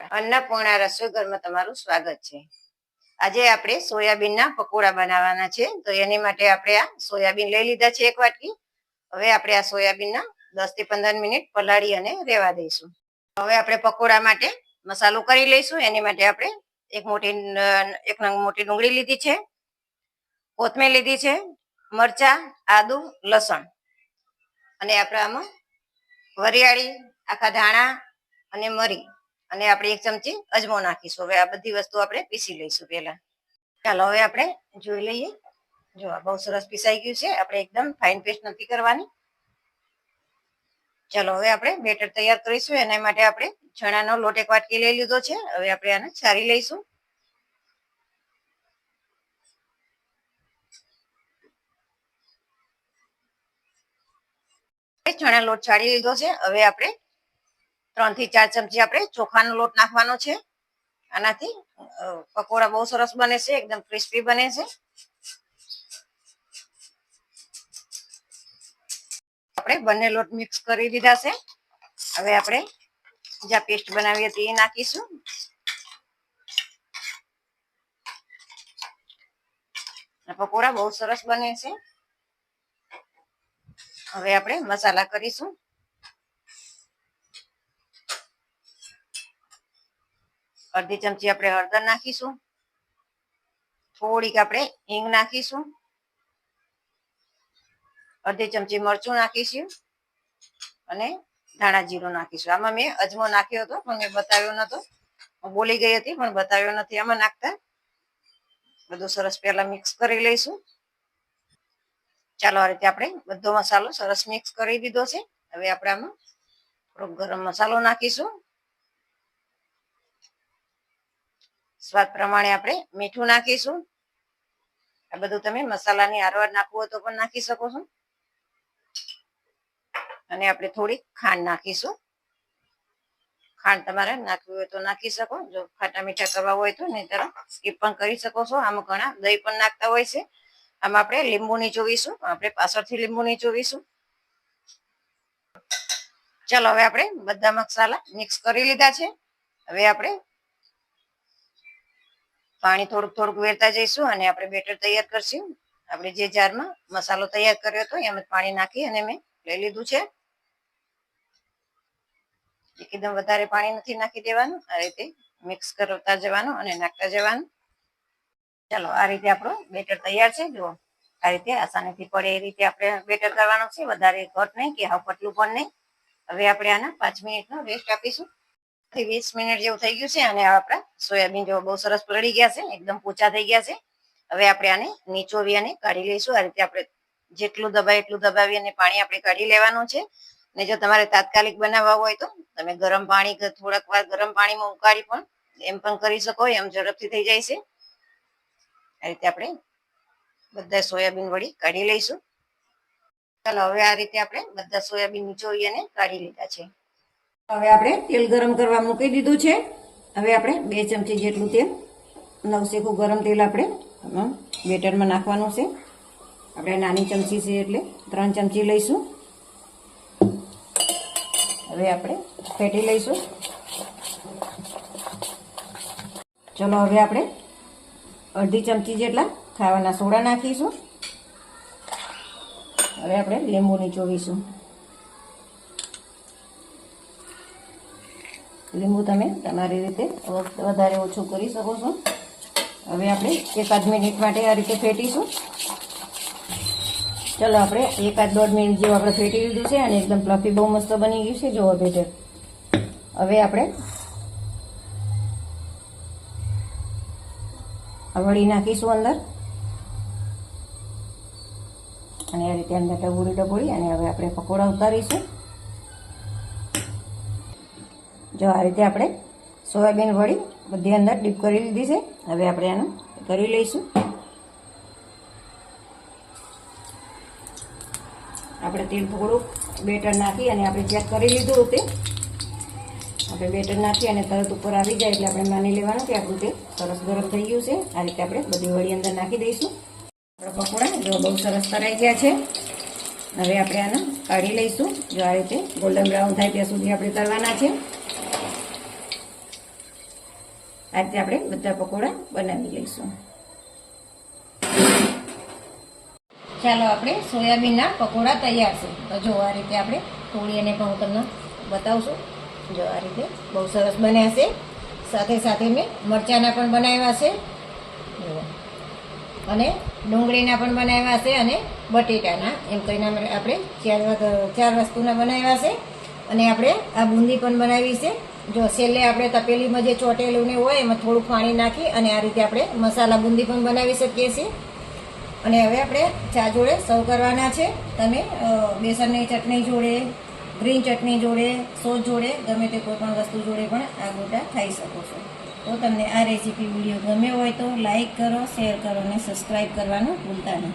અન્નપૂર્ણા રસોઈ ઘરમાં તમારું સ્વાગત છે. આજે આપણે સોયાબીનના પકોડા બનાવવાના છે, તો એની માટે આપણે આ સોયાબીન લઈ લીધા છે એક વાટકી. હવે આપણે આ સોયાબીનના દસથી પંદર મિનિટ પલાળી અને રેવા દઈશું. હવે આપણે પકોડા માટે મસાલો કરી લઈશું, એની માટે આપણે એક મોટી એક મોટી ડુંગળી લીધી છે, કોથમીર લીધી છે, મરચા, આદુ, લસણ. અને આપણે આમાં વરિયાળી, આખા ધાણા અને મરી. અને આપણે એક ચમચી અજમો નાખીશું. હવે આ બધી વસ્તુ આપણે પીસી લઈશું પહેલા. ચાલો, હવે આપણે જોઈ લઈએ. જો બહુ સરસ પીસાઈ ગયું છે. આપણે એકદમ ફાઇન પેસ્ટ નથી કરવાની. ચાલો, હવે આપણે બેટર તૈયાર કરીશું. એના માટે આપણે ચણાનો લોટ એક વાટકી લઈ લીધો છે. હવે આપણે આને છારી લઈશું. ચણા લોટ છાડી લીધો છે. હવે આપણે ત્રણથી ચાર ચમચી આપણે ચોખાનો લોટ નાખવાનો છે. આનાથી પકોડા બહુ સરસ બને છે, એકદમ ક્રિસ્પી બને છે. આપણે બંને લોટ મિક્સ કરી દીધા છે. હવે આપણે જ્યાં પેસ્ટ બનાવી હતી એ નાખીશું. પકોડા બહુ સરસ બને છે. હવે આપણે મસાલા કરીશું. અડધી ચમચી આપણે હળદર નાખીશું. થોડીક આપણે હિંગ નાખીશું. અડધી ચમચી મરચું નાખીશું અને ધાણા જીરું નાખીશું. આમાં મેં અજમો નાખ્યો હતો, પણ મેં બતાવ્યો નતો. બોલી ગઈ હતી, પણ બતાવ્યો નથી. આમાં નાખતા બધું સરસ પહેલા મિક્સ કરી લઈશું. ચાલો, આ રીતે આપણે બધો મસાલો સરસ મિક્સ કરી દીધો છે. હવે આપણે આમાં થોડોક ગરમ મસાલો નાખીશું. સ્વાદ પ્રમાણે આપણે મીઠું નાખીશું. આ બધું તમે મસાલાની આરવાર નાખવું હોય તો પણ નાખી શકો છો. અને આપણે થોડી ખાંડ નાખીશું. ખાંડ તમારે નાખવી હોય તો નાખી શકો. જો ખાટા મીઠા કરવા હોય તો નહીતર સ્કીપ પણ કરી શકો છો. આમાં ઘણા દહીં પણ નાખતા હોય છે. આમાં આપણે લીંબુ નીચોવીશું આપણે પાછળથી લીંબુ નીચોવીશું ચાલો, હવે આપણે બધા મસાલા મિક્સ કરી લીધા છે. હવે આપણે પાણી થોડુંક થોડુંક વેરતા જઈશું અને આપણે બેટર તૈયાર કરશું. આપણે જે જારમાં મસાલો તૈયાર કર્યો હતો એમાં પાણી નાખી અને મેં લઈ લીધું છે. એકદમ વધારે પાણી નથી નાખી દેવાનું. આ રીતે મિક્સ કરતા જવાનું અને નાખતા જવાનું. ચાલો, આ રીતે આપણો બેટર તૈયાર છે. જુઓ, આ રીતે આસાનીથી પડે એ રીતે આપણે બેટર કરવાનું છે. વધારે ઘટ નહીં કે હાવ પતલું પણ નહીં. હવે આપણે આના પાંચ મિનિટનો રેસ્ટ આપીશું. થી વીસ મિનિટ જેવું થઈ ગયું છે અને આપણા સોયાબીન જેવો બહુ સરસ પલળી ગયા છે, એકદમ પોચા થઈ ગયા છે. હવે આપણે આને નીચોવી અને કાઢી લઈશું. આ રીતે આપણે જેટલું દબાય એટલું દબાવી અને પાણી આપણે કાઢી લેવાનું છે. ને જો તમારે તાત્કાલિક બનાવવા હોય તો તમે ગરમ પાણી થોડાક વાર ગરમ પાણીમાં ઉકાળી પણ એમ પણ કરી શકો, એમ ઝડપથી થઈ જાય છે. આ રીતે આપણે બધા સોયાબીન વળી કાઢી લઈશું. ચાલો, હવે આ રીતે આપણે બધા સોયાબીન નીચોવી અને કાઢી લીધા છે. હવે આપણે તેલ ગરમ કરવા મૂકી દીધું છે. હવે આપણે બે ચમચી જેટલું તેલ નવસેકું ગરમ તેલ આપણે બેટરમાં નાખવાનું છે. આપણે નાની ચમચી છે એટલે ત્રણ ચમચી લઈશું. હવે આપણે ફેટી લઈશું. ચલો, હવે આપણે અડધી ચમચી જેટલા ખાવાના સોડા નાખીશું. હવે આપણે લીંબુ નીચોવીશું લીંબુ તમે તમારી રીતે વધારે ઓછું કરી શકો છો. હવે આપણે એકાદ મિનિટ માટે આ રીતે ફેટીશું. ચલો આપણે એકાદ દોઢ મિનિટ જેવું આપણે ફેટી લીધું છે અને એકદમ ફ્લફી બહુ મસ્ત બની ગયું છે. જોવો બેટર હવે આપણે વળી નાખીશું અંદર. અને આ રીતે અંદર ડબોળી ડબોળી અને હવે આપણે પકોડા ઉતારીશું. જો આ રીતે આપણે સોયાબીન વળી બધી અંદર ડીપ કરી લીધી છે. હવે આપણે એનું કરી લઈશું. આપણે તેલ થોડુંક બેટર નાખી અને આપણે ચેક કરી લીધું તે. આપણે બેટર નાખી અને તરત ઉપર આવી જાય એટલે આપણે માની લેવાનું કે આપણું તે સરસ ગરમ થઈ ગયું છે. આ રીતે આપણે બધી વળી અંદર નાખી દઈશું. આપણા પકોડા જો બહુ સરસ તરાઈ ગયા છે. હવે આપણે આને કાઢી લઈશું. જો આ રીતે ગોલ્ડન બ્રાઉન થાય ત્યાં સુધી આપણે તરવાના છે. આ રીતે આપણે બધા પકોડા બનાવી લઈશું. ચાલો આપણે સોયાબીનના પકોડા તૈયાર છે. તો જો આ રીતે આપણે તોડી અને પણ તમને બતાવશું. જો આ રીતે બહુ સરસ બન્યા છે. સાથે સાથે મેં મરચાના પણ બનાવ્યા છે. અને ડુંગળીના પણ બનાવ્યા છે અને બટેટાના. એમ આપણે આપણે ચાર ચાર વસ્તુના બનાવ્યા છે. અને આપણે આ બુંદી પણ બનાવી છે. જો છેલ્લે આપણે તપેલીમાં જે ચોટેલું ને હોય એમાં થોડું પાણી નાખી અને આ રીતે આપણે મસાલા બુંદી પણ બનાવી શકીએ છીએ. અને હવે આપણે ચા જોડે સર્વ કરવાના છે. તમે બેસનની ચટણી જોડે, ગ્રીન ચટણી જોડે, સોસ જોડે, ગમે તે કોઈ પણ વસ્તુ જોડે પણ આ ગોટા ખાઈ શકો છો. તો તમને આ રેસીપી વીડિયો ગમ્યો હોય તો લાઈક કરો, શેર કરો અને સબસ્ક્રાઈબ કરવાનું ભૂલતા નહીં.